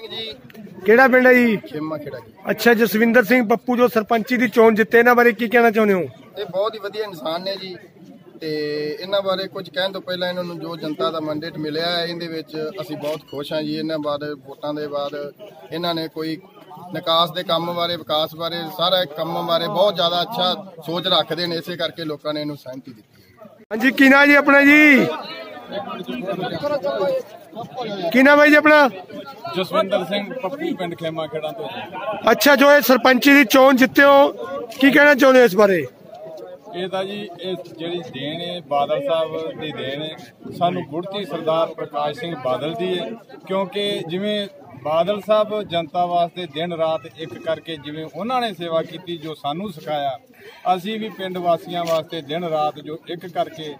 ਸਿੰਘ ਜੀ ਕਿਹੜਾ ਪਿੰਡ ਹੈ ਜੀ? ਖੇਮਾ ਖੇੜਾ ਜੀ। ਅੱਛਾ ਜਸਵਿੰਦਰ ਸਿੰਘ ਪੱਪੂ ਜੋ ਸਰਪੰਚੀ ਦੀ ਚੋਣ ਜਿੱਤੇ ਇਹਨਾਂ ਬਾਰੇ ਕੀ ਕਹਿਣਾ ਚਾਹੁੰਦੇ ਹੋ? ਇਹ ਬਹੁਤ ਹੀ ਵਧੀਆ ਇਨਸਾਨ ਨੇ ਜੀ ਤੇ ਇਹਨਾਂ ਬਾਰੇ ਕੁਝ ਕਹਿਣ ਤੋਂ ਪਹਿਲਾਂ ਇਹਨਾਂ ਨੂੰ ਜੋ ਜਨਤਾ ਦਾ ਮੰਡੇਟ ਮਿਲਿਆ ਹੈ ਇਹਦੇ ਵਿੱਚ ਅਸੀਂ ਬਹੁਤ ਖੁਸ਼ ਹਾਂ ਜੀ। ਇਹਨਾਂ ਬਾਰੇ ਵੋਟਾਂ ਦੇ ਬਾਅਦ ਇਹਨਾਂ ਨੇ ਕੋਈ ਨਿਕਾਸ ਦੇ ਕੰਮ ਬਾਰੇ ਵਿਕਾਸ ਬਾਰੇ ਸਾਰਾ ਕੰਮ ਬਾਰੇ ਬਹੁਤ ਜ਼ਿਆਦਾ ਅੱਛਾ ਸੋਚ ਰੱਖਦੇ ਨੇ। ਇਸੇ ਕਰਕੇ ਲੋਕਾਂ ਨੇ ਇਹਨੂੰ ਸਹਿਮਤੀ ਦਿੱਤੀ ਹੈ। ਹਾਂਜੀ ਕੀ ਨਾਂ ਜੀ ਆਪਣਾ ਜੀ? ਕੀ ਨਾਮ ਹੈ ਜੀ ਆਪਣਾ? ਜਸਵਿੰਦਰ ਸਿੰਘ ਪੱਪੂ ਪਿੰਡ ਖੇਮਾ ਖੇੜਾਂ ਤੋਂ ਅੱਛਾ ਜੋ ਇਹ ਸਰਪੰਚੀ ਦੀ ਚੋਣ ਜਿੱਤੇ ਹੋ ਕੀ ਕਹਿਣਾ ਚਾਹੁੰਦੇ ਹੋ ਇਸ ਬਾਰੇ? ਇਹ ਤਾਂ ਜੀ ਇਹ ਜਿਹੜੀ ਦੇਣ ਹੈ ਬਾਦਲ ਸਾਹਿਬ ਦੀ ਦੇਣ ਹੈ ਸਾਨੂੰ ਗੁੜਤੀ ਸਰਦਾਰ ਪ੍ਰਕਾਸ਼ ਸਿੰਘ ਬਾਦਲ ਦੀ ਹੈ ਕਿਉਂਕਿ ਜਿਵੇਂ ਬਾਦਲ ਸਾਹਿਬ ਜਨਤਾ ਵਾਸਤੇ ਦਿਨ ਰਾਤ ਇੱਕ ਕਰਕੇ ਜਿਵੇਂ ਉਹਨਾਂ ਨੇ ਸੇਵਾ ਕੀਤੀ ਜੋ ਸਾਨੂੰ ਸਿਖਾਇਆ ਅਸੀਂ ਵੀ ਪਿੰਡ ਵਾਸੀਆਂ ਵਾਸਤੇ ਦਿਨ ਰਾਤ ਜੋ ਇੱਕ ਕਰਕੇ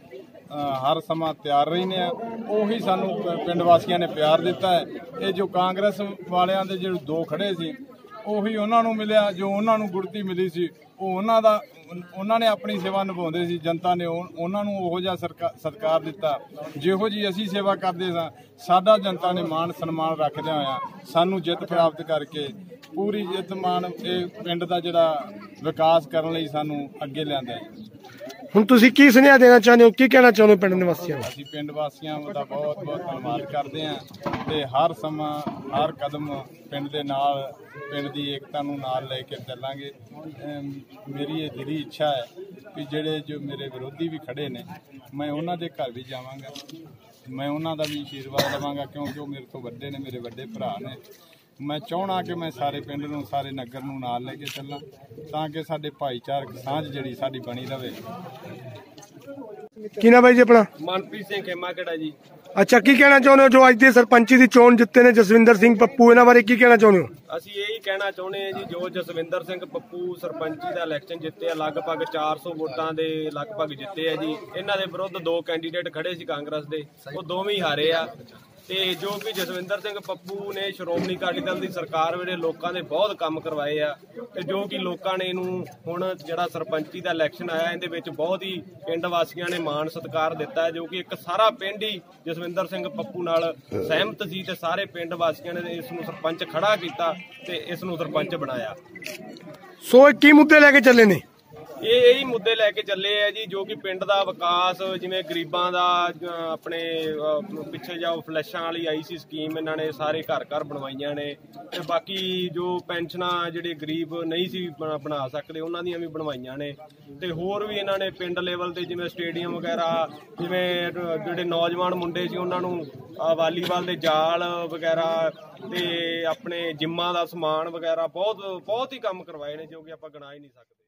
ਹਰ ਸਮਾਂ ਤਿਆਰ ਰਹਿੰਦੇ ਆ। ਉਹੀ ਸਾਨੂੰ ਪਿੰਡ ਵਾਸੀਆਂ ਨੇ ਪਿਆਰ ਦਿੱਤਾ ਹੈ। ਇਹ ਜੋ ਕਾਂਗਰਸ ਵਾਲਿਆਂ ਦੇ ਜਿਹੜੇ ਦੋ ਖੜੇ ਸੀ, ਉਹੀ ਉਹਨਾਂ ਨੂੰ ਮਿਲਿਆ, ਜੋ ਉਹਨਾਂ ਨੂੰ ਗੁੜਤੀ ਮਿਲੀ ਸੀ, ਉਹ ਉਹਨਾਂ ਦਾ, ਉਹਨਾਂ ਨੇ ਆਪਣੀ ਸੇਵਾ ਨਿਭਾਉਂਦੇ ਸੀ, ਜਨਤਾ ਨੇ ਉਹ- ਉਹਨਾਂ ਨੂੰ ਉਹੋ ਜਿਹਾ ਸਰਕਾ- ਸਤਿਕਾਰ ਦਿੱਤਾ। ਜਿਹੋ ਜੀ ਅਸੀਂ ਸੇਵਾ ਕਰਦੇ ਸਾਂ, ਸਾਡਾ ਜਨਤਾ ਨੇ ਮਾਣ ਸਨਮਾਨ ਰੱਖਦਿਆਂ ਹੋਇਆ ਸਾਨੂੰ ਜਿੱਤ ਪ੍ਰਾਪਤ ਕਰਕੇ ਪੂਰੀ ਜਿੱਤ ਮਾਣ ਇਹ ਪਿੰਡ ਦਾ ਜਿਹੜਾ ਵਿਕਾਸ ਕਰਨ ਲਈ ਸਾਨੂੰ ਅੱਗੇ ਲਿਆਂਦਾ ਹੈ। ਹੁਣ ਤੁਸੀਂ ਕੀ ਸੁਨੇਹਾ ਦੇਣਾ ਚਾਹੁੰਦੇ ਹੋ? ਕੀ ਕਹਿਣਾ ਚਾਹੁੰਦੇ ਹੋ ਪਿੰਡ ਨਿਵਾਸੀਆਂ ਨੂੰ? ਅਸੀਂ ਪਿੰਡ ਵਾਸੀਆਂ ਦਾ ਬਹੁਤ ਬਹੁਤ ਧੰਨਵਾਦ ਕਰਦੇ ਹਾਂ ਤੇ ਹਰ ਸਮਾਂ, ਹਰ ਕਦਮ ਪਿੰਡ ਦੇ ਨਾਲ, ਪਿੰਡ ਦੀ ਏਕਤਾ ਨੂੰ ਨਾਲ ਲੈ ਕੇ ਚੱਲਾਂਗੇ। ਮੇਰੀ ਇਹ ਜਿਹੜੀ ਇੱਛਾ ਹੈ ਕਿ ਜਿਹੜੇ ਜੋ ਮੇਰੇ ਵਿਰੋਧੀ ਵੀ ਖੜੇ ਨੇ, ਮੈਂ ਉਹਨਾਂ ਦੇ ਘਰ ਵੀ ਜਾਵਾਂਗਾ। ਮੈਂ ਉਹਨਾਂ ਦਾ ਵੀ ਆਸ਼ੀਰਵਾਦ ਲਵਾਂਗਾ ਕਿਉਂਕਿ ਉਹ ਮੇਰੇ ਤੋਂ ਵੱਡੇ ਨੇ, ਮੇਰੇ ਵੱਡੇ ਭਰਾ ਨੇ। ਮੈਂ ਚਾਹਣਾ ਕਿ ਮੈਂ ਸਾਰੇ ਪਿੰਡ ਨੂੰ ਸਾਰੇ ਨਗਰ ਨੂੰ ਨਾਲ ਲੈ ਕੇ ਚੱਲਾਂ ਤਾਂ ਕਿ ਸਾਡੇ ਭਾਈਚਾਰਕ ਸਾਂਝ ਜਿਹੜੀ ਸਾਡੀ ਬਣੀ ਰਵੇ। ਕੀ ਨਾਮ ਹੈ ਜੀ ਆਪਣਾ? ਮਨਪ੍ਰੀਤ ਸਿੰਘ ਖੇਮਾ ਕਿਹੜਾ ਜੀ? ਅੱਛਾ ਕੀ ਕਹਿਣਾ ਚਾਹੁੰਦੇ ਹੋ ਜੋ ਅੱਜ ਦੇ ਸਰਪੰਚੀ ਦੀ ਚੋਣ ਜਿੱਤੇ ਨੇ ਜਸਵਿੰਦਰ ਸਿੰਘ ਪੱਪੂ? ਇਹਨਾਂ ਬਾਰੇ ਕੀ ਕਹਿਣਾ ਚਾਹੁੰਦੇ ਹੋ? ਅਸੀਂ ਇਹ ਹੀ ਕਹਿਣਾ ਚਾਹੁੰਦੇ ਹਾਂ ਜੀ ਜੋ ਜਸਵਿੰਦਰ ਸਿੰਘ ਪੱਪੂ ਸਰਪੰਚੀ ਦਾ ਇਲੈਕਸ਼ਨ ਜਿੱਤੇ ਆ ਲਗਭਗ 400 ਵੋਟਾਂ ਦੇ ਲਗਭਗ ਜਿੱਤੇ ਆ ਜੀ। ਇਹਨਾਂ ਦੇ ਵਿਰੁੱਧ ਦੋ ਕੈਂਡੀਡੇਟ ਖੜੇ ਸੀ ਕਾਂਗਰਸ ਦੇ ਉਹ ਦੋਵੇਂ ਹੀ ਹਾਰੇ ਆ। ਤੇ ਜੋ ਕਿ ਜਸਵਿੰਦਰ ਸਿੰਘ ਪੱਪੂ ਨੇ ਸ਼੍ਰੋਮਣੀ ਅਕਾਲੀ ਦਲ ਦੀ ਸਰਕਾਰ ਵੇਲੇ ਲੋਕਾਂ ਦੇ ਬਹੁਤ ਕੰਮ ਕਰਵਾਏ ਆ ਤੇ ਜੋ ਕਿ ਲੋਕਾਂ ਨੇ ਇਹਨੂੰ ਹੁਣ ਜਿਹੜਾ ਸਰਪੰਚੀ ਦਾ ਇਲੈਕਸ਼ਨ ਆਇਆ, ਇਹਦੇ ਵਿੱਚ ਬਹੁਤ ਹੀ ਪਿੰਡ ਵਾਸੀਆਂ ਨੇ ਮਾਣ ਸਤਿਕਾਰ ਦਿੱਤਾ, ਜੋ ਕਿ ਇੱਕ ਸਾਰਾ ਪਿੰਡ ਹੀ ਜਸਵਿੰਦਰ ਸਿੰਘ ਪੱਪੂ ਨਾਲ ਸਹਿਮਤ ਸੀ ਤੇ ਸਾਰੇ ਪਿੰਡ ਵਾਸੀਆਂ ਨੇ ਇਸ ਨੂੰ ਸਰਪੰਚ ਖੜਾ ਕੀਤਾ ਤੇ ਇਸ ਨੂੰ ਸਰਪੰਚ ਬਣਾਇਆ। ਸੋ ਇਹ ਕੀ ਮੁੱਦੇ ਲੈ ਕੇ ਚੱਲੇ ਨੇ? ਇਹ ਇਹੀ ਮੁੱਦੇ ਲੈ ਕੇ ਚੱਲੇ ਆ ਜੀ, ਜੋ ਕਿ ਪਿੰਡ ਦਾ ਵਿਕਾਸ, ਜਿਵੇਂ ਗਰੀਬਾਂ ਦਾ ਆਪਣੇ ਪਿੱਛੇ ਜਾਓ, ਫਲੈਸ਼ਾਂ ਵਾਲੀ ਆਈ ਸੀ ਸਕੀਮ, ਇਹਨਾਂ ਨੇ ਸਾਰੇ ਘਰ ਘਰ ਬਣਵਾਈਆਂ ਨੇ। ਤੇ ਬਾਕੀ ਜੋ ਪੈਨਸ਼ਨਾਂ ਜਿਹੜੇ ਗਰੀਬ ਨਹੀਂ ਸੀ ਬਣਾ- ਸਕਦੇ, ਉਹਨਾਂ ਦੀਆਂ ਵੀ ਬਣਵਾਈਆਂ ਨੇ। ਤੇ ਹੋਰ ਵੀ ਇਹਨਾਂ ਨੇ ਪਿੰਡ ਲੈਵਲ ਤੇ ਜਿਵੇਂ ਸਟੇਡੀਅਮ ਵਗੈਰਾ, ਜਿਵੇਂ ਜਿਹੜੇ ਨੌਜਵਾਨ ਮੁੰਡੇ ਸੀ, ਉਹਨਾਂ ਨੂੰ ਵਾਲੀਬਾਲ ਦੇ ਜਾਲ ਵਗੈਰਾ ਤੇ ਆਪਣੇ ਜਿੰਮਾਂ ਦਾ ਸਮਾਨ ਵਗੈਰਾ, ਬਹੁਤ ਬਹੁਤ ਹੀ ਕੰਮ ਕਰਵਾਏ ਨੇ, ਜੋ ਕਿ ਆਪਾਂ ਗਿਣਾ ਹੀ ਨਹੀਂ ਸਕਦੇ।